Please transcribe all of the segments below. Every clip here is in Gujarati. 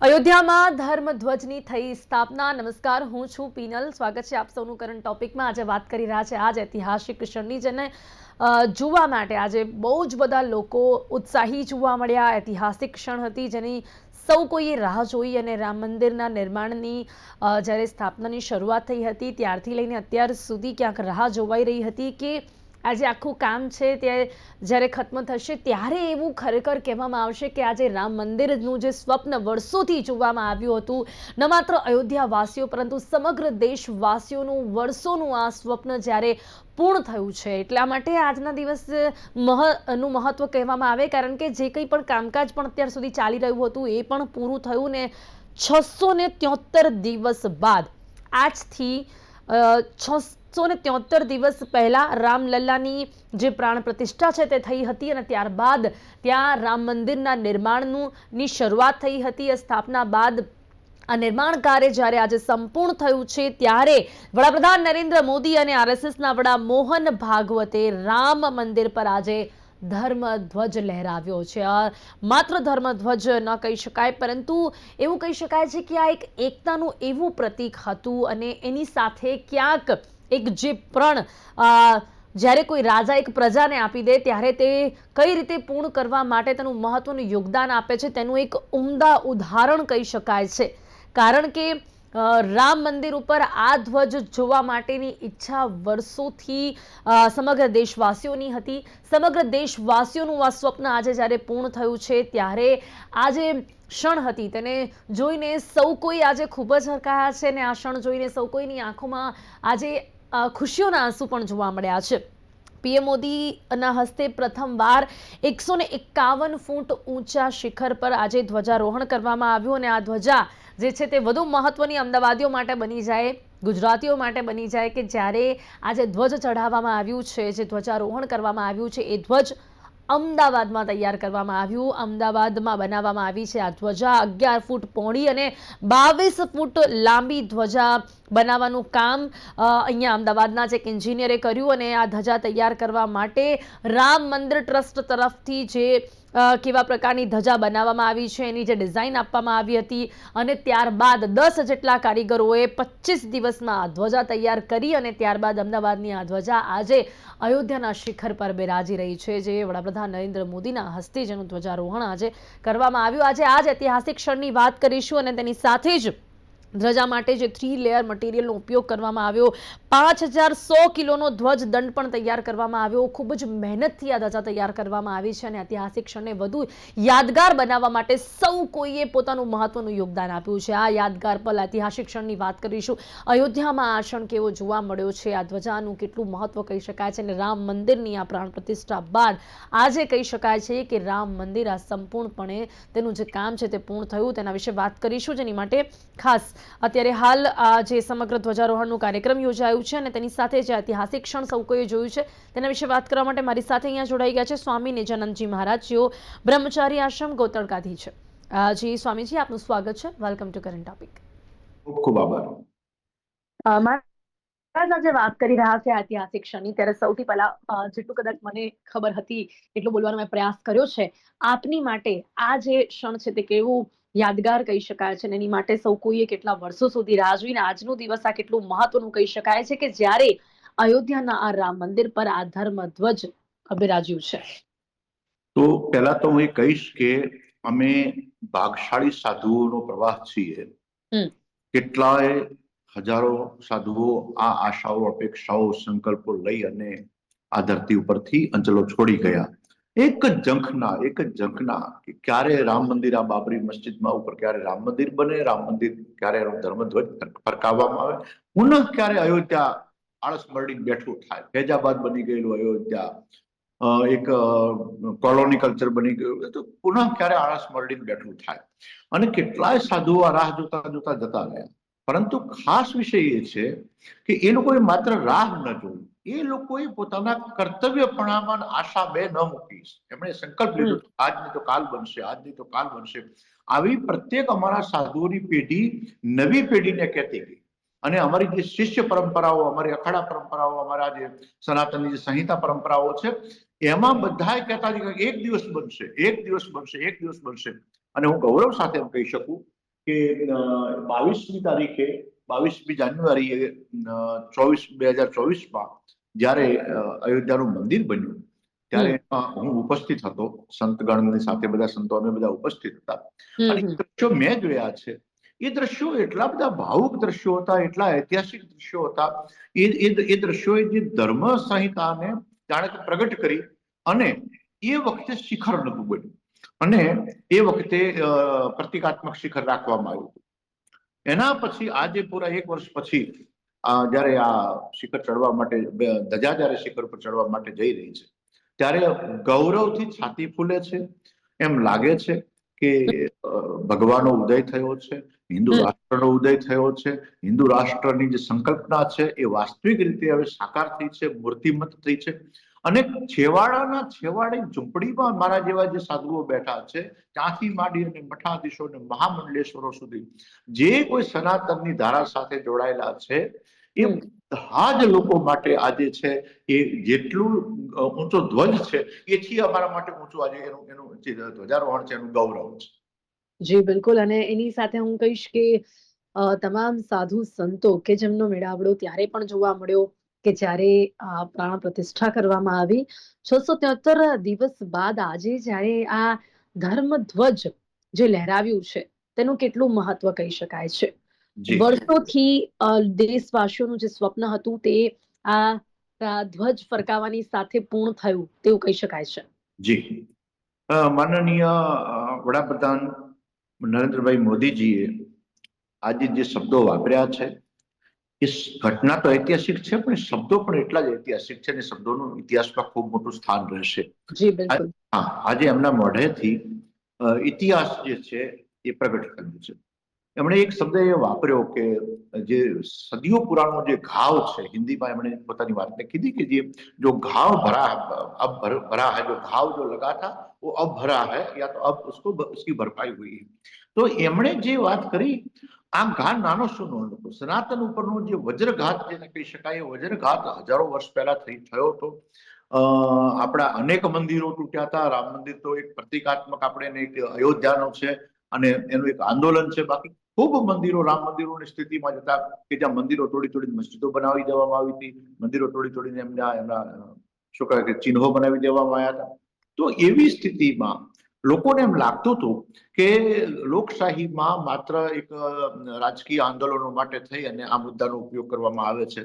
અયોધ્યામાં ધર્મધ્વજની થઈ સ્થાપના. નમસ્કાર, હું છું પીનલ. સ્વાગત છે આપ સૌનું કરંટ ટોપિકમાં આજે વાત કરી રહ્યા છે આજ ઐતિહાસિક ક્ષણની, જેને જોવા માટે આજે બહુ જ બધા લોકો ઉત્સાહી જોવા મળ્યા. ઐતિહાસિક ક્ષણ હતી જેની સૌ કોઈએ રાહ જોઈ અને રામ મંદિરના નિર્માણની જ્યારે સ્થાપનાની શરૂઆત થઈ હતી, ત્યારથી લઈને અત્યાર સુધી ક્યાંક રાહ જોવાઈ રહી હતી કે આજે આખું કામ છે તે જ્યારે ખત્મ થશે ત્યારે એવું ખરેખર કહેવામાં આવશે કે આજે રામ મંદિરનું જે સ્વપ્ન વર્ષોથી જોવામાં આવ્યું હતું, ન માત્ર અયોધ્યાવાસીઓ પરંતુ સમગ્ર દેશવાસીઓનું વર્ષોનું આ સ્વપ્ન જ્યારે પૂર્ણ થયું છે. એટલા માટે આજના દિવસ મહનું મહત્ત્વ કહેવામાં આવે કારણ કે જે કંઈ પણ કામકાજ પણ અત્યાર સુધી ચાલી રહ્યું હતું એ પણ પૂરું થયું ને છસો ને દિવસ બાદ આજથી છસો ને ત્યોતેર દિવસ પહેલાં રામલલ્લાની જે પ્રાણ પ્રતિષ્ઠા છે તે થઈ હતી અને ત્યારબાદ ત્યાં રામ મંદિરના નિર્માણનું ની શરૂઆત થઈ હતી. સ્થાપના બાદ આ નિર્માણ કાર્ય જ્યારે આજે સંપૂર્ણ થયું છે, ત્યારે વડાપ્રધાન નરેન્દ્ર મોદી અને આરએસએસના વડા મોહન ભાગવતે રામ મંદિર પર આજે ધર્મધ્વજ લહેરાવ્યો છે. આ માત્ર ધર્મધ્વજ ન કહી શકાય, પરંતુ એવું કહી શકાય છે કે આ એક એકતાનું એવું પ્રતીક હતું અને એની સાથે ક્યાંક એક જે પ્રણ જ્યારે કોઈ રાજા એક પ્રજાને આપી દે, ત્યારે તે કઈ રીતે પૂર્ણ કરવા માટે તેનું મહત્વનું યોગદાન આપે છે તેનું એક ઉમદા ઉદાહરણ કહી શકાય છે. કારણ કે રામ મંદિર ઉપર આ ધ્વજ જોવા માટેની ઈચ્છા વર્ષોથી સમગ્ર દેશવાસીઓની હતી. સમગ્ર દેશવાસીઓનું આ સ્વપ્ન આજે જ્યારે પૂર્ણ થયું છે, ત્યારે આજે ક્ષણ હતી. તેને જોઈને સૌ કોઈ આજે ખૂબ જ હરકાયા છે અને આ ક્ષણ જોઈને સૌ કોઈની આંખોમાં આજે ખુશીઓના આંસુ પણ જોવા મળ્યા છે. પીએમ મોદીના હસ્તે પ્રથમવાર એકસો ને એકાવન ફૂટ ઊંચા શિખર પર આજે ધ્વજારોહણ કરવામાં આવ્યું અને આ ધ્વજા જે છે તે વધુ મહત્વની અમદાવાદીઓ માટે બની જાય, ગુજરાતીઓ માટે બની જાય કે જ્યારે આજે ધ્વજ ચઢાવવામાં આવ્યું છે, જે ધ્વજારોહણ કરવામાં આવ્યું છે, એ ધ્વજ અમદાવાદમાં તૈયાર કરવામાં આવ્યું. અમદાવાદમાં બનાવવામાં આવી છે આ ધ્વજા અગિયાર ફૂટ પહોળી અને બાવીસ ફૂટ લાંબી ધ્વજા બનાવવાનું કામ અહીંયા અમદાવાદના જે એક એન્જિનિયરે કર્યું અને આ ધજા તૈયાર કરવા માટે રામ મંદિર ટ્રસ્ટ તરફથી જે કેવા પ્રકારની ધજા બનાવવામાં આવી છે, એની જે ડિઝાઇન આપવામાં આવી હતી અને ત્યારબાદ દસ જેટલા કારીગરોએ પચીસ દિવસમાં આ ધ્વજા તૈયાર કરી અને ત્યારબાદ અમદાવાદની આ ધ્વજા આજે અયોધ્યાના શિખર પર બિરાજી રહી છે, જે વડાપ્રધાન નરેન્દ્ર મોદીના હસ્તે જેનું ધ્વજારોહણ આજે કરવામાં આવ્યું. આજે આ જ ઐતિહાસિક ક્ષણની વાત કરીશું અને તેની સાથે જ ધ્વજા માટે જે થ્રી લેયર મટીરિયલનો ઉપયોગ કરવામાં આવ્યો. પાંચ હજાર સો કિલોનો ધ્વજ દંડ પણ તૈયાર કરવામાં આવ્યો. ખૂબ જ મહેનતથી આ ધજા તૈયાર કરવામાં આવી છે અને ઐતિહાસિક ક્ષણને વધુ યાદગાર બનાવવા માટે સૌ કોઈએ પોતાનું મહત્વનું યોગદાન આપ્યું છે. આ યાદગાર પલ ઐતિહાસિક ક્ષણની વાત કરીશું. અયોધ્યામાં આ ક્ષણ કેવો જોવા મળ્યો છે? આ ધ્વજાનું કેટલું મહત્વ કહી શકાય છે અને રામ મંદિરની આ પ્રાણ પ્રતિષ્ઠા બાદ આજે કહી શકાય છે કે રામ મંદિર આ સંપૂર્ણપણે તેનું જે કામ છે તે પૂર્ણ થયું. તેના વિશે વાત કરીશું. જેની માટે ખાસ અત્યારે હાલ આ જે સમગ્ર ધ્વજારોહણનું કાર્યક્રમ યોજાયું છે અને તેની સાથે જે ઐતિહાસિક ક્ષણ સૌ કોઈએ જોયું છે તેના વિશે વાત કરવા માટે મારી સાથે અહીંયા જોડાઈ ગયા છે સ્વામી નિજાનંદજી મહારાજ. જેઓ બ્રહ્મચારી આશ્રમ ગોતળકાથી છે. જી સ્વામીજી આપનું સ્વાગત છે. વેલકમ ટુ કરંટ ટોપિક ખૂબ ખૂબ આભાર. મહારાજ આજે વાત કરી રહ્યા છે ઐતિહાસિક ક્ષણની. ત્યારે સૌથી પહેલા જેટલું કદાચ મને ખબર હતી એટલું બોલવાનો મેં પ્રયાસ કર્યો છે. આપની માટે આ જે ક્ષણ છે તે કેવું યાદગાર કહી શકાય છે અને એની માટે સૌ કોઈએ કેટલા વર્ષો સુધી રાહ જોઈને આજનો દિવસ આ કેટલું મહત્વનું કહી શકાય છે કે જ્યારે અયોધ્યાના આ રામ મંદિર પર આ ધર્મ ધ્વજ બિરાજ્યું છે. તો પહેલા તો હું એ કહીશ કે અમે ભાગશાળી સાધુઓનો પ્રવાહ છીએ. કેટલાય હજારો સાધુઓ આ આશાઓ અપેક્ષાઓ સંકલ્પો લઈ અને આ ધરતી ઉપરથી અંચલો છોડી ગયા. એક જ ઝંખના, એક જ ઝંખના કે ક્યારે રામ મંદિર આ બાબરી મસ્જિદમાં ઉપર, ક્યારે રામ મંદિર બને, રામ મંદિર ક્યારે એનો ધર્મધ્વજ ફરકાવવામાં આવે? પુનઃ ક્યારે અયોધ્યા આળસ મરડી બેઠું થાય? ફૈજાબાદ બની ગયેલું અયોધ્યા એક કોલોની કલ્ચર બની ગયું તો પુનઃ ક્યારે આળસ મરડી બેઠું થાય? અને કેટલાય સાધુઓ રાહ જોતા જોતા જતા રહ્યા. પરંતુ ખાસ વિષય એ છે કે એ લોકોએ માત્ર રાહ ન જોઈ. એ લોકોએ પોતાના કર્તવ્યપણામાં આશા બે ન મૂકી. એમણે સંકલ્પ લીધો આજની તો કાલ બનશે આજની તો કાલ બનશે. આવી પ્રત્યેક અમારા સાધુઓની પેઢી નવી પેઢીને કહેતી ગઈ. અને અમારી જે શિષ્ય પરંપરાઓ અમારી અખાડા પરંપરાઓ અમારા જે સનાતનની જે સંહિતા પરંપરાઓ છે એમાં બધાએ કહેતા હતા કે એક દિવસ બનશે એક દિવસ બનશે એક દિવસ બનશે. અને હું ગૌરવ સાથે એમ કહી શકું કે બાવીસમી તારીખે બાવીસમી જાન્યુઆરી ચોવીસ બે હજાર ચોવીસમાં જ્યારે અયોધ્યાનું મંદિર બન્યું ત્યારે એમાં હું ઉપસ્થિત હતો. સંતગણની સાથે બધા સંતો અમે બધા ઉપસ્થિત હતા. અને એ દ્રશ્યો મેં જોયા છે. એ દ્રશ્યો એટલા બધા ભાવુક દ્રશ્યો હતા એટલા ઐતિહાસિક દ્રશ્યો હતા. એ એ દ્રશ્યોએ જે ધર્મ સંહિતાને જાણે કે પ્રગટ કરી અને એ વખતે શિખર નતું બન્યું. અને એ વખતે પ્રતિકાત્મક શિખર રાખવામાં આવ્યું હતું. એના પછી આજે પૂરા એક વર્ષ પછી જ્યારે આ શિખર ચડવા માટે ધજા જ્યારે શિખર પર ચડવા માટે જઈ રહી છે ત્યારે ગૌરવથી છાતી ફૂલે છે. એમ લાગે છે કે ભગવાનનો ઉદય થયો છે હિન્દુ. રાષ્ટ્રનો ઉદય થયો છે. હિન્દુ રાષ્ટ્રની જે સંકલ્પના છે એ વાસ્તવિક રીતે હવે સાકાર થઈ છે મૂર્તિમત થઈ છે. અને છેવાડાના છેવાડે ઝૂંપડીમાં મારા જેવા જે સાધુઓ બેઠા છે ત્યાંથી માંડી અને મઠાધીશો અને મહામંડલેશ્વરો સુધી જે કોઈ સનાતનની ધારા સાથે જોડાયેલા છે એ. બધા જ લોકો માટે આજે છે એ જેટલું ઊંચો ધ્વજ છે એથી અમારા માટે ઊંચું આજે એનું એનું ધ્વજારોહણ છે એનું ગૌરવ છે જી બિલકુલ અને એની સાથે હું કહીશ કે તમામ સાધુ સંતો કે જેમનો મેળાવડો ત્યારે પણ જોવા મળ્યો કે જ્યારે આ પ્રાણ પ્રતિષ્ઠા કરવામાં આવી છસો ત્યોતેર દિવસ બાદ આજે જ્યારે આ ધર્મ ધ્વજ જે લહેરાવ્યું છે તેનું કેટલું મહત્વ કહી શકાય છે? વર્ષોથી દેશવાસીઓનું જે સ્વપ્ન હતું તે આ ધ્વજ ફરકાવવાની સાથે પૂર્ણ થયું તેવું કહી શકાય છે. જી. માનનીય વડાપ્રધાન નરેન્દ્રભાઈ મોદીજીએ આજે જે શબ્દો વાપર્યા છે એ સ- ઘટના તો ઐતિહાસિક છે પણ એ શબ્દો પણ એટલા જ ઐતિહાસિક છે અને શબ્દોનું ઇતિહાસમાં ખૂબ મોટું સ્થાન રહેશે જી બિલકુલ હા આજે એમના મોઢેથી અ, ઇતિહાસ જે છે એ પ્રગટ થયું છે એમણે એક શબ્દ એ વાપર્યો કે જે સદીઓ પુરાણો જે ઘાવ છે હિન્દીમાં એમણે પોતાની વાતને કીધી કે જે જો ઘાવ ભરા અબ भर- भरा है जो घाव जो लगा था वो अब भरा है या तो अब उसको ब- उसकी भरपाई हुई है તો એમણે જે વાત કરી આ ઘા નાનો શું નહોતો સનાતન ઉપરનો જે વજ્રઘાત, જેને કહી શકાય વજ્રઘાત હજારો વર્ષ પહેલા થઈ થયો હતો. આપણા અનેક મંદિરો તૂટ્યા હતા. રામ મંદિર તો એક પ્રતિકાત્મક આપણે એક અયોધ્યાનો છે અને એનું એક આંદોલન છે. બાકી ખૂબ મંદિરો, રામ મંદિરોની સ્થિતિમાં જતા કે જ્યાં મંદિરો તોડી તોડી મસ્જિદો બનાવી દેવામાં આવી હતી. મંદિરો તોડી તોડીને એમના એમના, શું કહેવાય કે, ચિહ્નો બનાવી દેવામાં આવ્યા હતા. તો એવી સ્થિતિમાં લોકોને એમ લાગતું હતું કે લોકશાહીમાં માત્ર એક રાજકીય આંદોલનો માટે થઈ અને આ મુદ્દાનો ઉપયોગ કરવામાં આવે છે.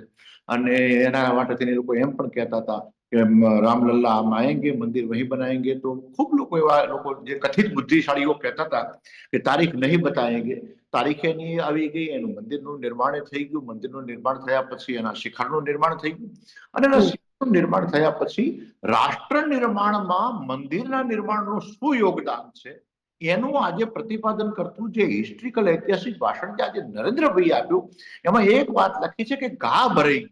અને એના માટે તેને લોકો એમ પણ કહેતા હતા કે રામલલ્લા આમ આએંગે મંદિર વહીં બનાએંગે તો ખૂબ લોકો એવા લોકો જે કથિત બુદ્ધિશાળીઓ કહેતા હતા કે તારીખ નહીં બતાએંગે તારીખે એની આવી ગઈ એનું મંદિરનું નિર્માણ થઈ ગયું. મંદિરનું નિર્માણ થયા પછી એના શિખરનું નિર્માણ થઈ ગયું. અને એના નિર્માણ થયા પછી રાષ્ટ્ર નિર્માણમાં મંદિરના નિર્માણનું શું યોગદાન છે? એનું આજે પ્રતિપાદન કરતું જે હિસ્ટ્રિકલ ઐતિહાસિક ભાષણ જે આજે નરેન્દ્રભાઈ આપ્યું એમાં એક વાત લખી છે કે ઘા ભરાઈ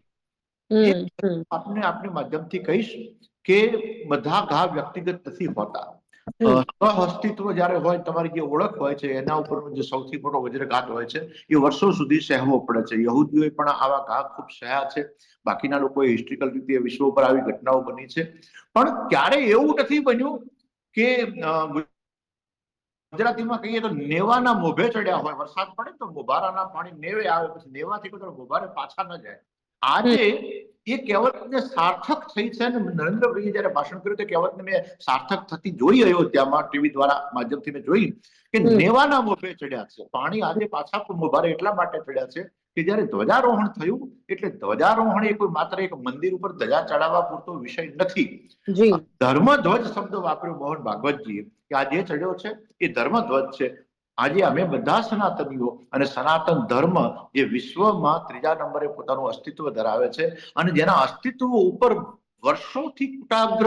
આપને આપણે માધ્યમથી કહીશ કે બધા ઘા વ્યક્તિગત નથી હોતા. હમ. અ, જ્યારે હોય તમારી જે ઓળખ હોય છે એના ઉપરનો જે સૌથી મોટો વજ્રઘાત હોય છે એ વર્ષો સુધી સહેવો પડે છે. યહૂદીઓએ પણ આવા ઘા ખૂબ સહ્યા છે. બાકીના લોકોએ હિસ્ટ્રિકલ રીતે વિશ્વ ઉપર આવી ઘટનાઓ બની છે. પણ ક્યારે એવું નથી બન્યું કે ગુજરાતીમાં કહીએ તો નેવાના મોભે ચડ્યા હોય. વરસાદ પડે તો મોભારાના પાણી નેવે આવે પછી નેવાથી કોઈ મોભારે પાછા ન જાય. આજે એ કહેવતને સાર્થક થઈ છે અને નરેન્દ્રભાઈએ જયારે ભાષણ કર્યું તે કહેવતને મેં સાર્થક થતી જોઈ અયોધ્યામાં ટીવી દ્વારા માધ્યમથી મેં જોઈ કે નેવાના મોભે ચડ્યા છે. પાણી આજે પાછા મોભારે એટલા માટે ચડ્યા છે કે જયારે ધ્વજારોહણ થયું એટલે ધ્વજારોહણ એ કોઈ માત્ર એક મંદિર ઉપર ધજા ચડાવવા પૂરતો વિષય નથી. ધર્મ ધ્વજ શબ્દ વાપર્યો મોહન ભાગવતજીએ કે આ જે ચડ્યો છે એ ધર્મ ધ્વજ છે. આજે અમે બધા સનાતનીઓ અને સનાતન ધર્મ જે વિશ્વમાં ત્રીજા નંબરે પોતાનું અસ્તિત્વ ધરાવે છે અને જેના અસ્તિત્વ ઉપર વર્ષોથી કુટાગ્ર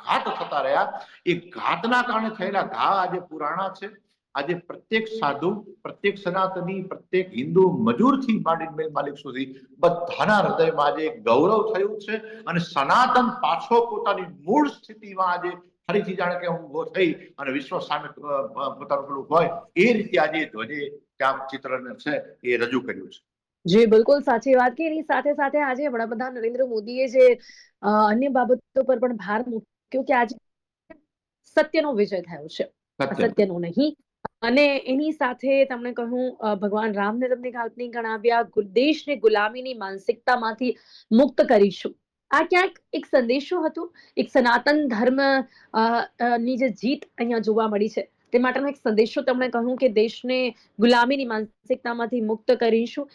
ઘાત થતા રહ્યા, એ ઘાતના કારણે થયેલા ઘા આજે પુરાણા છે. આજે પ્રત્યેક સાધુ, પ્રત્યેક સનાતની, પ્રત્યેક હિન્દુ મજૂરથી માંડીને મેલ માલિક સુધી બધાના હૃદયમાં આજે ગૌરવ થયું છે અને સનાતન પાછો પોતાની મૂળ સ્થિતિમાં આજે ફરીથી જાણે કે ઊભો થઈ અને વિશ્વ સામે પોતાનું પેલું હોય એ રીતે આજે ધ્વજે ત્યાં ચિત્રને છે એ રજૂ કર્યું છે. જી બિલકુલ સાચી વાત કે એની સાથે સાથે આજે વડાપ્રધાન નરેન્દ્ર મોદીએ જે અન્ય બાબતો પર પણ ભાર મૂક્યો કે આજે સત્યનો વિજય થયો છે. સત્ય અસત્યનો નહીં. અને એની સાથે તમને કહ્યું ભગવાન રામને તમને કાલ્પનિક ગણાવ્યા દેશને ગુલામીની માનસિકતામાંથી મુક્ત કરીશું. આ ક્યાંક એક સંદેશો હતો, એક સનાતન ધર્મની જે જીત અહીંયા જોવા મળી છે. તે માટેનો એક સંદેશો તેમણે કહ્યું કે દેશને ગુલામીની માનસિકતામાંથી મુક્ત કરીશું.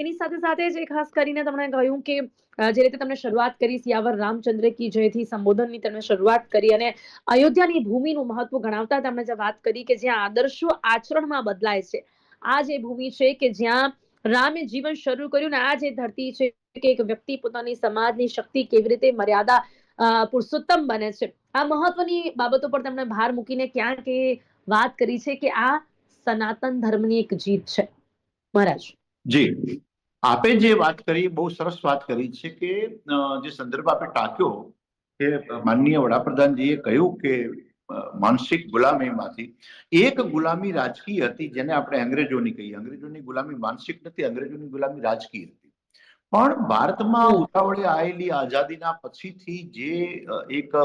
એની સાથે સાથે જ ખાસ કરીને તેમણે કહ્યું કે જે રીતે તમને શરૂઆત કરી, સિયાવર રામચંદ્ર કી જયથી સંબોધનની તેમણે શરૂઆત કરી અને અયોધ્યાની ભૂમિનું મહત્વ ગણાવતા તેમણે જે વાત કરી કે જ્યાં આદર્શો આચરણમાં બદલાય છે. આ જે ભૂમિ છે કે જ્યાં રામે જીવન શરૂ કર્યું ને આ જે ધરતી છે કે એક વ્યક્તિ પોતાની સમાજની શક્તિ કેવી રીતે મર્યાદા પુરુષોત્તમ બને છે. આ મહત્વની બાબતો પર તેમણે ભાર મૂકીને ક્યાંક એ વાત કરી છે કે આ સનાતન ધર્મની એક જીત છે. મહારાજ. જી. આપે જે વાત કરી, બહુ સરસ વાત કરી છે કે જે સંદર્ભ આપે ટાંક્યો કે માનનીય વડાપ્રધાનજીએ કહ્યું કે માનસિક ગુલામીમાંથી એક ગુલામી રાજકીય હતી જેને આપણે અંગ્રેજોની કહીએ. અંગ્રેજોની ગુલામી માનસિક નથી, અંગ્રેજોની ગુલામી રાજકીય. પણ ભારતમાં ઉતાવળે આવેલી આઝાદીના પછીથી જે એક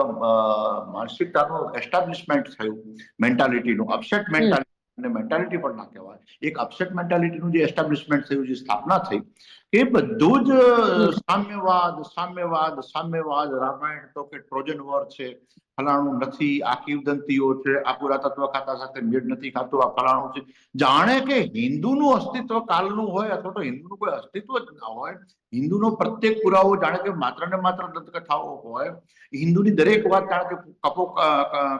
માનસિકતાનું એસ્ટાબ્લિશમેન્ટ થયું મેન્ટાલિટીનું અપસેટ મેન્ટાલિટી અને મેન્ટાલિટી પણ ના કહેવાય. એક અપસેટ મેન્ટાલિટીનું જે એસ્ટાબ્લિશમેન્ટ થયું જે સ્થાપના થઈ એ બધું જ સામ્યવાદ સામ્યવાદ સામ્યવાદ રામાયણ તો કે ટ્રોજન વોર છે ફલાણું નથી, આ કિંવદંતીઓ છે, આ પુરાતત્વ ખાતા સાથે મેળ નથી ખાતું, આ ફલાણું છે. જાણે કે હિન્દુનું અસ્તિત્વ કાલનું હોય અથવા તો હિન્દુનું કોઈ અસ્તિત્વ જ ના હોય, હિન્દુનો પ્રત્યેક પુરાવો જાણે કે માત્ર ને માત્ર દંતકથાઓ હોય. હિન્દુની દરેક વાત જાણે કે કપો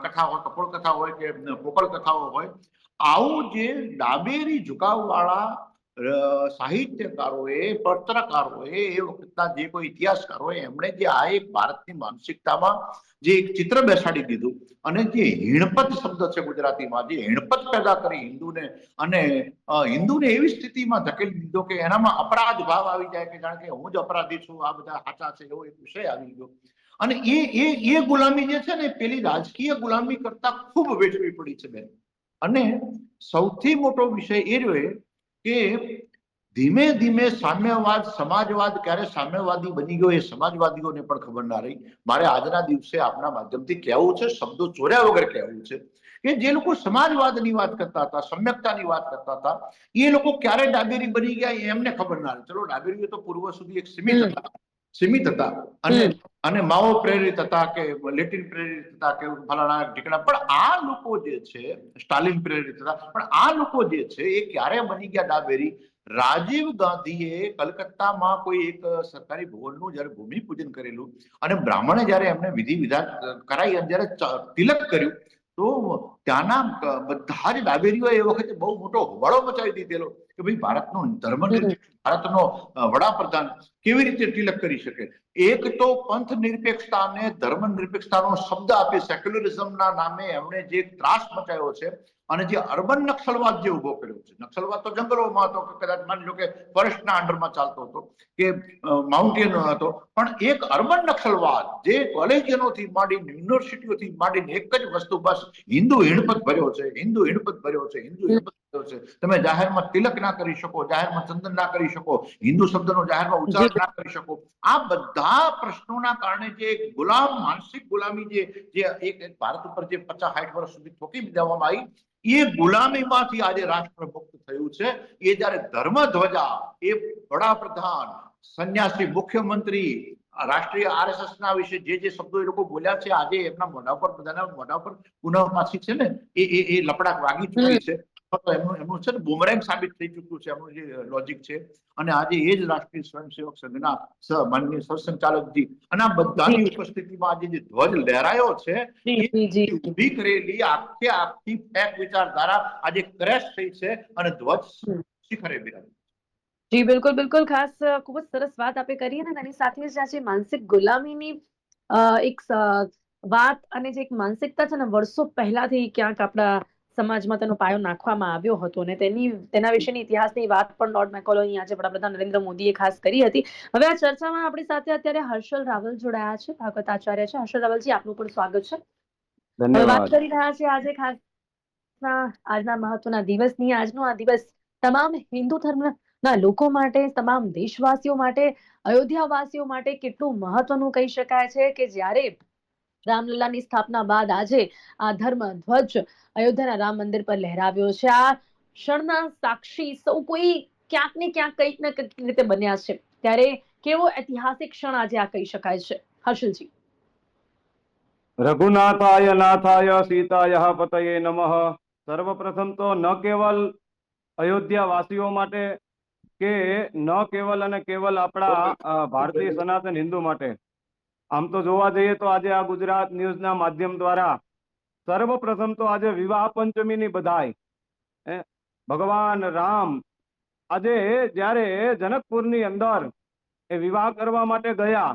કથા હોય, કપોળ કથા હોય કે પોકળ કથાઓ હોય. આવું જે ડાબેરી ઝુકાવવાળા સાહિત્યકારોએ, પત્રકારોએ, એ વખતના જે કોઈ ઇતિહાસકારોએ, એમણે જે આ એક ભારતની માનસિકતામાં જે એક ચિત્ર બેસાડી દીધું અને જે હિણપત શબ્દ છે ગુજરાતીમાં, જે હિણપત પેદા કરી હિન્દુને અને હિન્દુને એવી સ્થિતિમાં ધકેલી દીધો કે એનામાં અપરાધ ભાવ આવી જાય કે જાણે કે હું જ અપરાધી છું, આ બધા સાચા છે, એવો એક વિષય આવી ગયો. અને એ એ એ ગુલામી જે છે ને પેલી રાજકીય ગુલામી કરતા ખૂબ વેઠવી પડી છે બેન. અને સૌથી મોટો વિષય એ રહ્યો કે ધીમે ધીમે સામ્યવાદ સમાજવાદ ક્યારે સામ્યવાદી બની ગયો એ સમાજવાદીઓને પણ ખબર ના રહી. મારે આજના દિવસે આપના માધ્યમથી કહેવું છે શબ્દો ચોર્યા વગર કહેવું છે કે જે લોકો સમાજવાદની વાત કરતા હતા સમ્યકતાની વાત કરતા હતા એ લોકો ક્યારે ડાબેરી બની ગયા એમને ખબર ના રહી. ચલો ડાબેરીઓ તો પૂર્વ સુધી એક સીમિત હતા. સીમિત હતા. અને. અને માઓ પ્રેરિત હતા કે લેટિન પ્રેરિત હતા કે ફલાણા ઢીકણા. પણ આ લોકો જે છે સ્ટાલિન પ્રેરિત હતા. પણ આ લોકો જે છે એ ક્યારે બની ગયા ડાબેરી? રાજીવ ગાંધીએ કલકત્તામાં કોઈ એક સરકારી ભવનનું જ્યારે ભૂમિપૂજન કરેલું અને બ્રાહ્મણે જ્યારે એમને વિધિ વિધાન કરાઈ અને જ્યારે તિલક કર્યું તો ત્યાંના બધા જ ડાબેરીઓ એ વખતે બહુ મોટો હોબાળો મચાવી દીધેલો કે ભાઈ ભારતનો ધર્મ ભારતનો વડાપ્રધાન કેવી રીતે તિલક કરી શકે? એક તો પંથ નિરપેક્ષતા અને ધર્મ નિરપેક્ષતાનો શબ્દ આપી સેક્યુલરિઝમના નામે એમણે જે ત્રાસ મચાવ્યો છે અને જે અર્બન નક્સલવાદ જે ઊભો કર્યો છે. નક્સલવાદ તો જંગલોમાં હતો કે કદાચ માની લો કે ફોરેસ્ટના અંડરમાં ચાલતો હતો કે માઉન્ટેન હતો. પણ એક અર્બન નક્સલવાદ જે કોલેજોથી માંડીને યુનિવર્સિટીઓથી માંડીને એક જ વસ્તુ બસ હિન્દુ હિણપત ભર્યો છે, હિન્દુ હિણપત ભર્યો છે, હિન્દુ હિણપત ભર્યો છે. તમે જાહેરમાં તિલક ના કરી શકો, જાહેરમાં ચંદન ના કરી શકો, હિન્દુ શબ્દનો જાહેરમાં ઉચ્ચારણ ના કરી શકો. આ બધા પ્રશ્નોના કારણે જે ગુલામ, માનસિક ગુલામી જે જે એક ભારત ઉપર જે પચાસ સાઠ વર્ષ સુધી ઠોકી દેવામાં આવી, એ ગુલામીમાંથી આજે રાષ્ટ્ર મુક્ત થયું છે. એ જ્યારે ધર્મ ધ્વજા એ વડાપ્રધાન, સંન્યાસી, મુખ્યમંત્રી રાષ્ટ્રીય આરએસએસ ના વિશે જે જે શબ્દો એ લોકો બોલ્યા છે આજે એમના મોઢા પર બધાના મોઢા પર પુનઃ પાછી છે ને એ એ એ લપડાક વાગી ચૂકી છે. એમનું એમનું છે ને બુમરેંગ સાબિત થઈ ચૂક્યું છે એમનું જે લોજિક છે. અને આજે એ જ રાષ્ટ્રીય સ્વયંસેવક સંઘના માનનીય સરસંચાલકજી અને આ બધાની ઉપસ્થિતિમાં આજે જે ધ્વજ લહેરાયો છે એ જી કરેલી આખે આખી ફેક વિચારધારા આજે ક્રેશ થઈ છે અને ધ્વજ શિખરે બિરાજે. જી બિલકુલ બિલકુલ. ખાસ ખૂબ જ સરસ વાત આપે કરી અને તેની સાથે જ આ જે માનસિક ગુલામીની એક વાત અને જે એક માનસિકતા છે ને વર્ષો પહેલાથી ક્યાંક આપણા સમાજમાં તેનો પાયો નાખવામાં આવ્યો હતો અને તેની તેના વિશેની ઇતિહાસની વાત પણ લોર્ડ મેકોલોની આજે વડાપ્રધાન નરેન્દ્ર મોદીએ ખાસ કરી હતી. હવે આ ચર્ચામાં આપણી સાથે અત્યારે હર્ષલ રાવલ જોડાયા છે ભાગવત આચાર્ય છે. હર્ષલ રાવલજી આપનું પણ સ્વાગત છે. વાત કરી રહ્યા છે આજે ખાસ આજના મહત્વના દિવસની આજનો આ દિવસ તમામ હિન્દુ ધર્મના લોકો માટે, તમામ દેશવાસીઓ માટે, અયોધ્યાવાસીઓ માટે કેટલું મહત્વનું કહી શકાય છે કે જ્યારે રામલલ્લાની સ્થાપના બાદ આજે આ ધર્મ ધ્વજ અયોધ્યાના રામ મંદિર પર લહેરાવ્યો છે. આ ક્ષણના સાક્ષી સૌ કોઈ ક્યાંક ને ક્યાંક કંઈક ને કંઈક રીતે બન્યા છે. ત્યારે કેવો ઐતિહાસિક ક્ષણ આજે આ કહી શકાય છે? હર્ષલજી. રઘુનાથાય, નાથાય, સીતાય, પતયે નમઃ. સર્વપ્રથમ તો ન કેવલ અયોધ્યા વાસીઓ માટે કે ન કેવલ અને કેવલ આપણા ભારતીય સનાતન હિન્દુ માટે. આમ તો જોવા જઈએ તો આજે આ ગુજરાત ન્યૂઝના માધ્યમ દ્વારા સર્વપ્રથમ તો આજે વિવાહ પંચમીની બધાઈ ભગવાન રામ આજે જ્યારે જનકપુરની અંદર એ વિવાહ કરવા માટે ગયા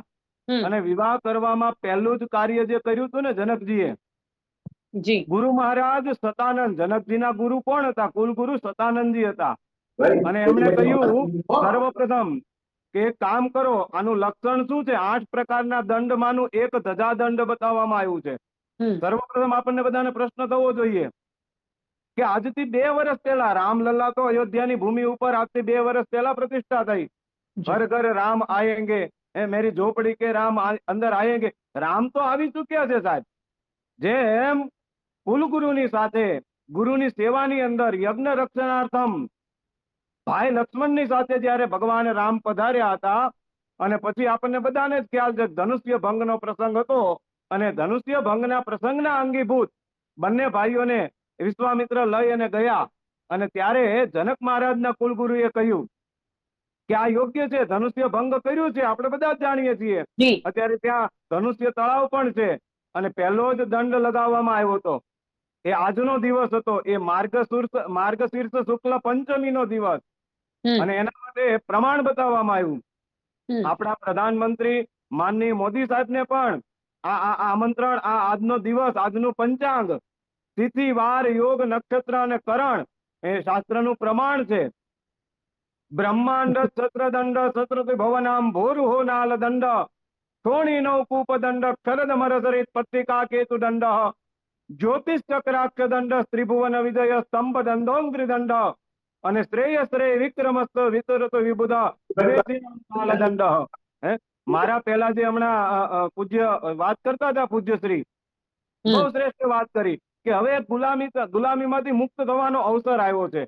અને વિવાહ કરવામાં પહેલું જ કાર્ય જે કર્યું હતું ને જનકજીએ જી. ગુરુ મહારાજ સતાનંદ જનકજીના ગુરુ કોણ હતા? કુલગુરુ સતાનંદજી હતા. અને એમણે કહ્યું સર્વપ્રથમ કે કામ કરો આનું લક્ષણ શું છે? આઠ પ્રકારના દંડમાંનું એક ધજા દંડ બતાવવામાં આવ્યું છે. સર્વપ્રથમ આપણને બધાને પ્રશ્ન થવો જોઈએ કે આજથી બે વર્ષ પહેલા રામલલ્લા તો અયોધ્યાની ભૂમિ ઉપર આજથી બે વર્ષ પહેલા પ્રતિષ્ઠા થઈ. ઘર ઘર રામ આયેંગે એ મેરી ઝોપડી કે રામ અંદર આયેંગે. રામ તો આવી ચુક્યા છે સાહેબ. જેમ કુલગુરુની સાથે ગુરુની સેવાની અંદર યજ્ઞ રક્ષણાર્થમ ભાઈ લક્ષ્મણની સાથે જ્યારે ભગવાન રામ પધાર્યા હતા અને પછી આપણને બધાને જ ખ્યાલ છે ધનુષ્ય ભંગનો પ્રસંગ હતો અને ધનુષ્ય ભંગના પ્રસંગના અંગીભૂત બંને ભાઈઓને વિશ્વામિત્ર લઈ અને ગયા અને ત્યારે જનક મહારાજના કુલગુરુએ કહ્યું કે આ યોગ્ય છે ધનુષ્ય ભંગ કર્યું છે આપણે બધા જ જાણીએ છીએ. અત્યારે ત્યાં ધનુષ્ય તળાવ પણ છે અને પહેલો જ દંડ લગાવવામાં આવ્યો હતો. એ આજનો દિવસ હતો. એ માર્ગશીર્ષ માર્ગશીર્ષ શુક્લ પંચમીનો દિવસ. અને એના માટે પ્રમાણ બતાવવામાં આવ્યું. આપણા પ્રધાનમંત્રી માનની મોદી સાહેબને પણ આ આમંત્રણ આ આજનો દિવસ આજનું પંચાંગ તિથિ વાર યોગ નક્ષત્ર અને કરણ એ શાસ્ત્રનું પ્રમાણ છે. બ્રહ્માંડ છત્રદંડ છત્રતિ ભવનામ ભોરુહો નાલ દંડ થોણી નવ કૂપ દંડ ક્ષરદ મરસરિત પત્રિકા કેતુ દંડ જ્યોતિષ ચક્રાક્ષ દંડ ત્રિભુવન વિજય સ્તંભ દંડોંગ્રી દંડ અને શ્રેય શ્રેય વિક્રમસ્ત વિતરત વિબુધ દંડ હે? મારા પહેલા જે હમણાં પૂજ્ય વાત કરતા હતા પૂજ્યશ્રી બહુ શ્રેષ્ઠ વાત કરી કે હવે ગુલામી ગુલામીમાંથી મુક્ત થવાનો અવસર આવ્યો છે.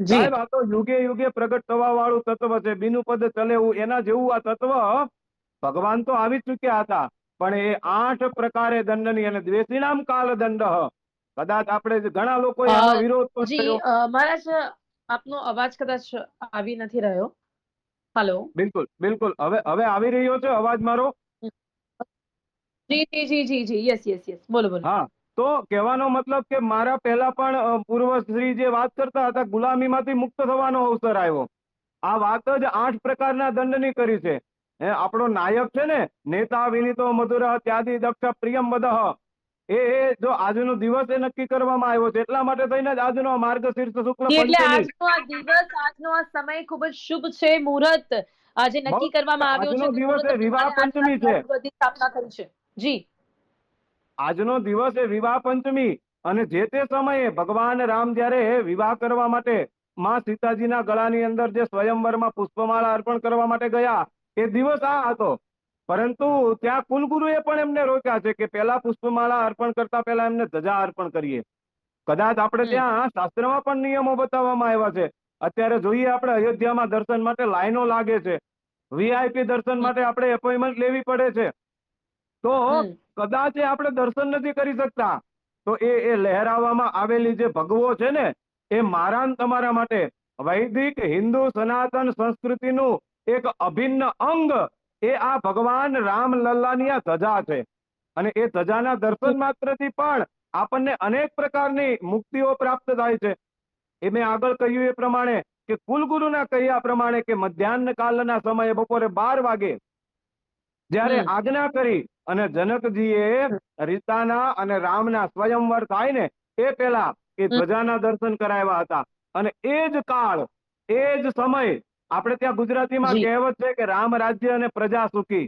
સાહેબ આ તો યુગે યુગે પ્રગટ થવા વાળું તત્વ છે. બીનું પદ ચલેવું એના જેવું આ તત્વ ભગવાન તો આવી ચુક્યા હતા. પણ એ આઠ પ્રકારે દંડની અને દ્વેષીનામ કાલ દંડ કદાચ આપણે ઘણા લોકો વિરોધ પણ મહારાજ આપનો અવાજ કદાચ આવી નથી રહ્યો. હેલો. બિલકુલ બિલકુલ. હવે હવે આવી રહ્યો છે અવાજ મારો? જી જી જી જી જી. Yes yes yes. બોલો બોલો. હા. તો કહેવાનો મતલબ કે મારા પહેલા પણ પૂર્વશ્રી જે વાત કરતા હતા ગુલામીમાંથી મુક્ત થવાનો અવસર આવ્યો. આ વાત જ આઠ પ્રકારના દંડની કરી છે. હે આપણો નાયક છે ને નેતા વિનીતો મધુર ત્યાદી દક્ષ પ્રિયમ બદહ. એ જો આજનો દિવસ એ નક્કી કરવામાં આવ્યો છે એટલા માટે થઈને જ આજનો માર્ગ શીર્ષ શુક્લ એટલે આજનો આ દિવસ આજનો આ સમય ખૂબ જ શુભ છે મુહૂર્ત આજે નક્કી કરવામાં આવ્યો છે આજનો દિવસ એ વિવાહ પંચમી છે. બધી સ્થાપના કરી છે. જી. આજનો દિવસ એ વિવાહ પંચમી અને જે તે સમયે ભગવાન રામ જ્યારે વિવાહ કરવા માટે માં સીતાજીના ગળાની અંદર જે સ્વયંવરમાં પુષ્પમાળા અર્પણ કરવા માટે ગયા એ દિવસ આ હતો. પરંતુ ત્યાં કુલગુરુએ પણ એમને રોક્યા છે કે પહેલા પુષ્પમાળા અર્પણ કરતા પહેલા એમને ધજા અર્પણ કરીએ. કદાચ આપણે ત્યાં શાસ્ત્રમાં પણ નિયમો બતાવવામાં આવ્યા છે. અત્યારે જોઈએ આપણે અયોધ્યામાં દર્શન માટે લાઈનો લાગે છે. વીઆઈપી દર્શન માટે આપણે એપોઇન્ટમેન્ટ લેવી પડે છે. તો કદાચ આપણે દર્શન નથી કરી શકતા. તો એ એ લહેરાવવામાં આવેલી જે ભગવો છે ને એ મારા તમારા માટે. વૈદિક હિન્દુ સનાતન સંસ્કૃતિનું એક અભિન્ન અંગ એ આ ભગવાન રામ લલ્લાની આ ધજા છે. અને એ ધજાના દર્શન માત્રથી પણ આપણને અનેક પ્રકારની મુક્તિઓ પ્રાપ્ત થાય છે. એ મેં આગળ કહ્યું એ પ્રમાણે કે કુલગુરુના કહ્યા પ્રમાણે કે મધ્યાહન કાલના સમયે બપોરે બાર વાગે જ્યારે. આજ્ઞા કરી અને જનકજીએ રીતાના અને રામના સ્વયંવર થાય ને એ પેલા એ ધજાના દર્શન કરાવ્યા હતા. અને એ જ કાળ એ જ સમય આપણે ત્યાં ગુજરાતીમાં કહેવત છે કે રામ રાજ્ય અને પ્રજા સુખી.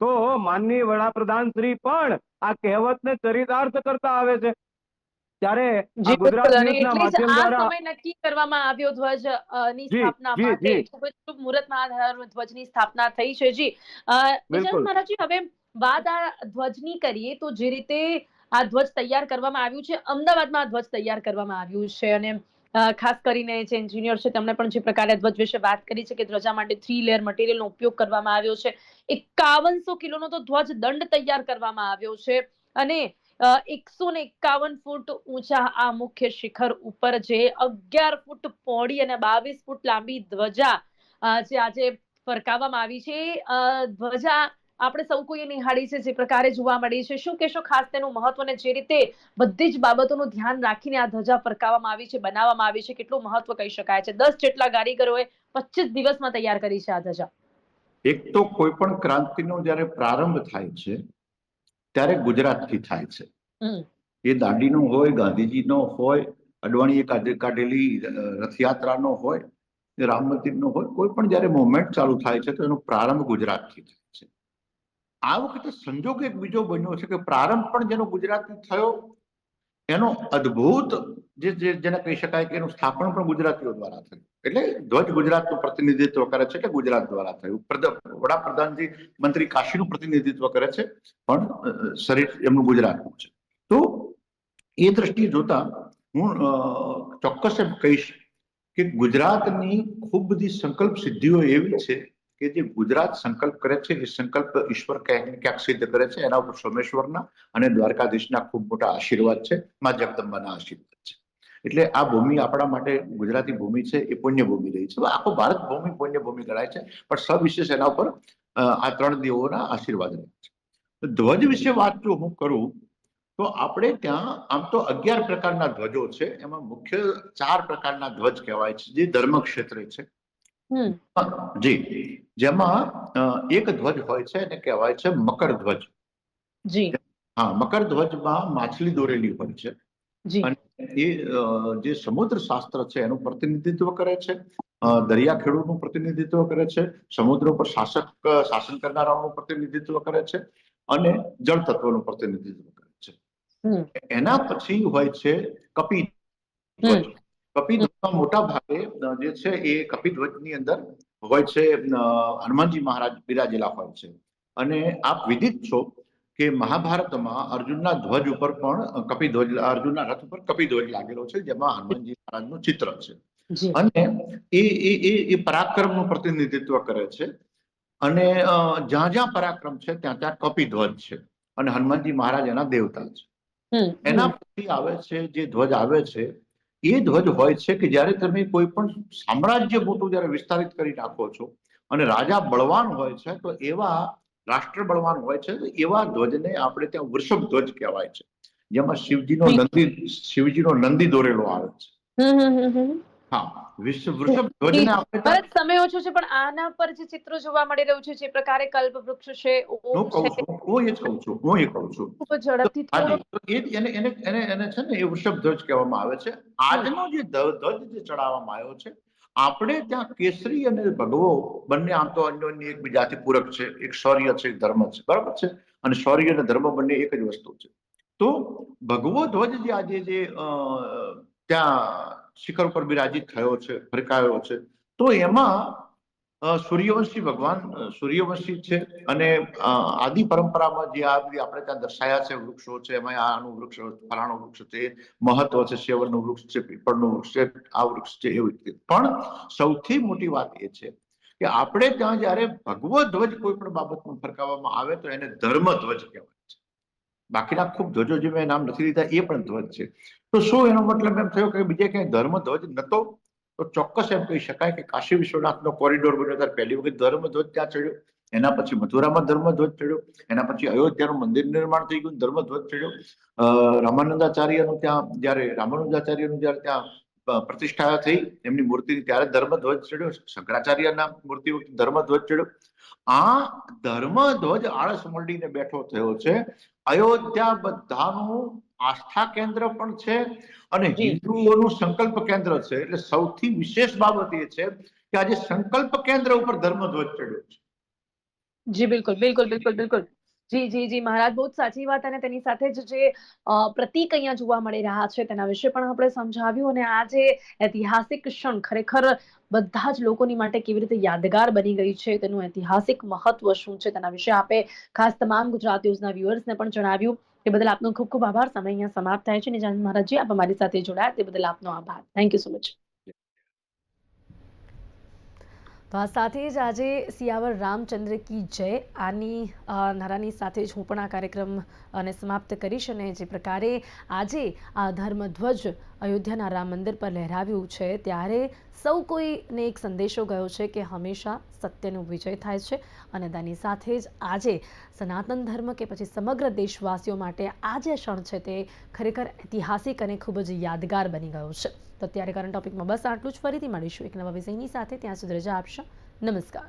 તો માનનીય વડાપ્રધાન શ્રી પણ આ કહેવતને ચરિતાર્થ કરતા આવે છે. ત્યારે ગુજરાત ન્યૂઝના માધ્યમ દ્વારા નક્કી કરવામાં આવ્યો ધ્વજની સ્થાપના માટે. ખૂબ જ શુભ મુહૂર્તમાં ધ્વજની સ્થાપના થઈ છે. જી. મહારાજજી હવે વાત આ ધ્વજની કરીએ તો જે રીતે આ ધ્વજ તૈયાર કરવામાં આવ્યું છે અમદાવાદમાં આ ધ્વજ તૈયાર કરવામાં આવ્યું છે અને ખાસ કરીને જે એન્જિનિયર છે, તેમણે પણ જે પ્રકારે ધ્વજ વિશે વાત કરી છે કે ધ્વજા માટે થ્રી લેયર મટીરિયલનો ઉપયોગ કરવામાં આવ્યો છે. એકાવનસો કિલોનો તો ધ્વજ દંડ તૈયાર કરવામાં આવ્યો છે અને એકસો ને એકાવન ફૂટ ઊંચા આ મુખ્ય શિખર ઉપર જે અગિયાર ફૂટ પહોળી અને બાવીસ ફૂટ લાંબી ધ્વજા જે આજે ફરકાવવામાં આવી છે. ધ્વજા આપણે સૌ કોઈએ નિહાળી છે જે પ્રકારે જોવા મળી છે. શું કહેશો ખાસ તેનું મહત્વ અને જે રીતે બધી જ બાબતોનું ધ્યાન રાખીને આ ધજા ફરકાવવામાં આવી છે બનાવવામાં આવી છે કેટલું મહત્વ કહી શકાય છે. દસ જેટલા કારીગરોએ પચીસ દિવસમાં તૈયાર કરી છે આ ધજા. એક તો કોઈ પણ ક્રાંતિનો જ્યારે પ્રારંભ થાય છે ત્યારે ગુજરાતથી થાય છે. એ દાંડીનો હોય ગાંધીજીનો હોય અડવાણીએ કાઢેલી રથયાત્રાનો હોય રામ મંદિરનો હોય કોઈ પણ જ્યારે મુવમેન્ટ ચાલુ થાય છે તો એનો પ્રારંભ ગુજરાતથી થાય છે. આ વખતે સંજોગ એક બીજો બન્યો છે કે પ્રારંભ પણ જેનો ગુજરાતી થયો, એનો અદ્ભુત જે જેને કહી શકાય કે એનું સ્થાપન પણ ગુજરાતીઓ દ્વારા થયું. એટલે ધ્વજ ગુજરાતનું પ્રતિનિધિત્વ કરે છે કે ગુજરાત દ્વારા થયું. પ્રધ- વડાપ્રધાનજી મંત્રી કાશીનું પ્રતિનિધિત્વ કરે છે, પણ શરીર એમનું ગુજરાતનું છે. તો એ દ્રષ્ટિએ જોતા હું ચોક્કસ એમ કહીશ કે ગુજરાતની ખૂબ બધી સંકલ્પ સિદ્ધિઓ એવી છે કે જે ગુજરાત સંકલ્પ કરે છે એ સંકલ્પ ઈશ્વર ક્યાંક ક્યાંક સિદ્ધ કરે છે એના ઉપર સોમેશ્વરના અને દ્વારકાધીશના ખૂબ મોટા આશીર્વાદ છે મા જગદંબાના આશીર્વાદ છે. એટલે આ ભૂમિ આપણા માટે ગુજરાતી ભૂમિ છે એ પુણ્ય ભૂમિ રહી છે. આખો ભારત ભૂમિ પુણ્ય ભૂમિ ગણાય છે પણ સવિશેષ એના ઉપર આ ત્રણ દેવોના આશીર્વાદ રહે છે. ધ્વજ વિશે વાત જો હું કરું તો આપણે ત્યાં આમ તો અગિયાર પ્રકારના ધ્વજો છે એમાં મુખ્ય ચાર પ્રકારના ધ્વજ કહેવાય છે જે ધર્મ ક્ષેત્રે છે જી. જેમાં એક ધ્વજ હોય છે એને કહેવાય છે મકર ધ્વજ. જી. હા મકર ધ્વજમાં માછલી દોરેલી હોય છે. અને એ જે સમુદ્ર શાસ્ત્ર છે એનું પ્રતિનિધિત્વ કરે છે. દરિયા ખેડૂતનું પ્રતિનિધિત્વ કરે છે. સમુદ્ર ઉપર શાસક શાસન કરનારાઓનું પ્રતિનિધિત્વ કરે છે. અને જળ તત્વનું પ્રતિનિધિત્વ કરે છે. એના પછી હોય છે કપી ધ્વજ. હમ. કપી ધ્વજમાં મોટા ભાગે જે છે એ કપિધ્વજની અંદર હોય છે હનુમાનજી મહારાજ બિરાજેલા હોય છે. અને આપ વિદિત છો કે મહાભારતમાં અર્જુનના ધ્વજ ઉપર પણ કપી ધ્વજ અર્જુનના રથ ઉપર કપિધ્વજ લાગેલો છે જેમાં હનુમાનજી મહારાજનું ચિત્ર છે. અને એ એ એ એ પરાક્રમનું પ્રતિનિધિત્વ કરે છે. અને જ્યાં જ્યાં પરાક્રમ છે ત્યાં ત્યાં કપિધ્વજ છે. અને હનુમાનજી મહારાજ એના દેવતા છે. એના પછી આવે છે જે ધ્વજ આવે છે એ ધ્વજ હોય છે કે જ્યારે તમે કોઈ પણ સામ્રાજ્ય મોટું જ્યારે વિસ્તારિત કરી નાખો છો અને રાજા બળવાન હોય છે તો એવા રાષ્ટ્ર બળવાન હોય છે તો એવા ધ્વજને આપણે ત્યાં વૃષભ ધ્વજ કહેવાય છે જેમાં શિવજીનો નંદી શિવજીનો નંદી દોરેલો આવે છે. હા વિશ્વ વૃષભ ધ્વજને આપણે સમય ઓછો છે પણ આના પર જે ચિત્રો જોવા મળી રહ્યું છે જે પ્રકારે કલ્પ વૃક્ષ છે હું કહું છું હું એ જ કહું છું હું એ કહું છું. ખૂબ ઝડપથી હાજી થોડું તો એ એને એને એને એને છે ને એ વૃષભ ધ્વજ કહેવામાં આવે છે. આજનો જે ધ્વજ જે ચડાવવામાં આવ્યો છે આપણે ત્યાં કેસરી અને ભગવો બંને આમ તો અન્યોન્ય એકબીજાથી પૂરક છે એક શૌર્ય છે એક ધર્મ છે બરાબર છે? અને શૌર્ય અને ધર્મ બંને એક જ વસ્તુ છે. તો ભગવો ધ્વજ જે આજે જે ત્યાં શિખર ઉપર બિરાજિત થયો છે ફરકાયો છે. તો એમાં સૂર્યવંશી ભગવાન સૂર્યવંશી છે અને આદિ પરંપરામાં જે આ આપણે ત્યાં દર્શાયા છે વૃક્ષો છે, એમાં આનું વૃક્ષ, ફલાણું વૃક્ષ છે, મહત્વ છે સેવનનું વૃક્ષ છે, પીપળનું વૃક્ષ છે, આ વૃક્ષ છે એવી રીતે. પણ સૌથી મોટી વાત એ છે કે આપણે ત્યાં જયારે ભગવ ધ્વજ કોઈ પણ બાબતમાં ફરકાવવામાં આવે તો એને ધર્મ ધ્વજ કહેવાય. બાકીના ખૂબ ધ્વજો જે મેં નામ નથી લીધા, એ પણ ધ્વજ છે. તો શું એનો મતલબ એમ થયો કે બીજે ક્યાંય ધર્મ ધ્વજ નતો? તો ચોક્કસ એમ કહી શકાય કે કાશી વિશ્વનાથનો કોરિડોર બન્યો ત્યારે પહેલી વખત ધર્મ ત્યાં ચડ્યો. એના પછી મથુરામાં ધર્મધ્વજ ચડ્યો. એના પછી અયોધ્યાનું મંદિર નિર્માણ થઈ ગયું ધર્મધ્વજ ચડ્યો. રામાનંદાચાર્યનું ત્યાં, જ્યારે રામાનુજાચાર્યનું જ્યારે ત્યાં પ્રતિષ્ઠા થઈ, એમની મૂર્તિ ત્યારે ધર્મ ધ્વજ ચડ્યો. શંકરાચાર્યના મૂર્તિ વખતે ધર્મ ધ્વજ ચડ્યો. આ ધર્મ ધ્વજ આળસ મળીને બેઠો થયો છે. અયોધ્યા બધાનું આસ્થા કેન્દ્ર પણ છે અને. હિન્દુઓનું સંકલ્પ કેન્દ્ર છે. એટલે સૌથી વિશેષ બાબત એ છે કે આજે સંકલ્પ કેન્દ્ર ઉપર ધર્મ ધ્વજ ચડ્યો છે. જી બિલકુલ બિલકુલ બિલકુલ બિલકુલ. જી જી જી. મહારાજ, બહુ સાચી વાત અને તેની સાથે જ જે પ્રતીક અહીંયા જોવા મળી રહ્યા છે તેના વિશે પણ આપણે સમજાવ્યું અને આ જે ઐતિહાસિક ક્ષણ ખરેખર બધા જ લોકોની માટે કેવી રીતે યાદગાર બની ગઈ છે તેનું ઐતિહાસિક મહત્વ શું છે તેના વિશે આપે ખાસ તમામ ગુજરાત ન્યૂઝના વ્યુઅર્સને પણ જણાવ્યું. તે બદલ આપનો ખૂબ ખૂબ આભાર. સમય અહીંયા સમાપ્ત થાય છે નિજાન મહારાજજી આપ અમારી સાથે જોડાયા તે બદલ આપનો આભાર. થેન્ક યુ સો મચ તો આ સાથે જ આજે સિયાવર રામચંદ્ર કી જય. આની નારાની સાથે જ હું પણ આ કાર્યક્રમ અને સમાપ્ત કરીશ અને જે પ્રકારે આજે આ ધર્મધ્વજ અયોધ્યાના રામ મંદિર પર લહેરાવ્યું છે, ત્યારે સૌ કોઈને એક સંદેશો ગયો છે કે હંમેશા સત્યનો વિજય થાય છે અને તેની સાથે જ આજે સનાતન ધર્મ કે પછી સમગ્ર દેશવાસીઓ માટે આ જે ક્ષણ છે તે ખરેખર ઐતિહાસિક અને ખૂબ જ યાદગાર બની ગયો છે. તો અત્યારે કરંટ ટોપિકમાં બસ આટલું જ. ફરીથી મળીશું એક નવા વિષયની સાથે. ત્યાં સુધી રજા આપશો. નમસ્કાર.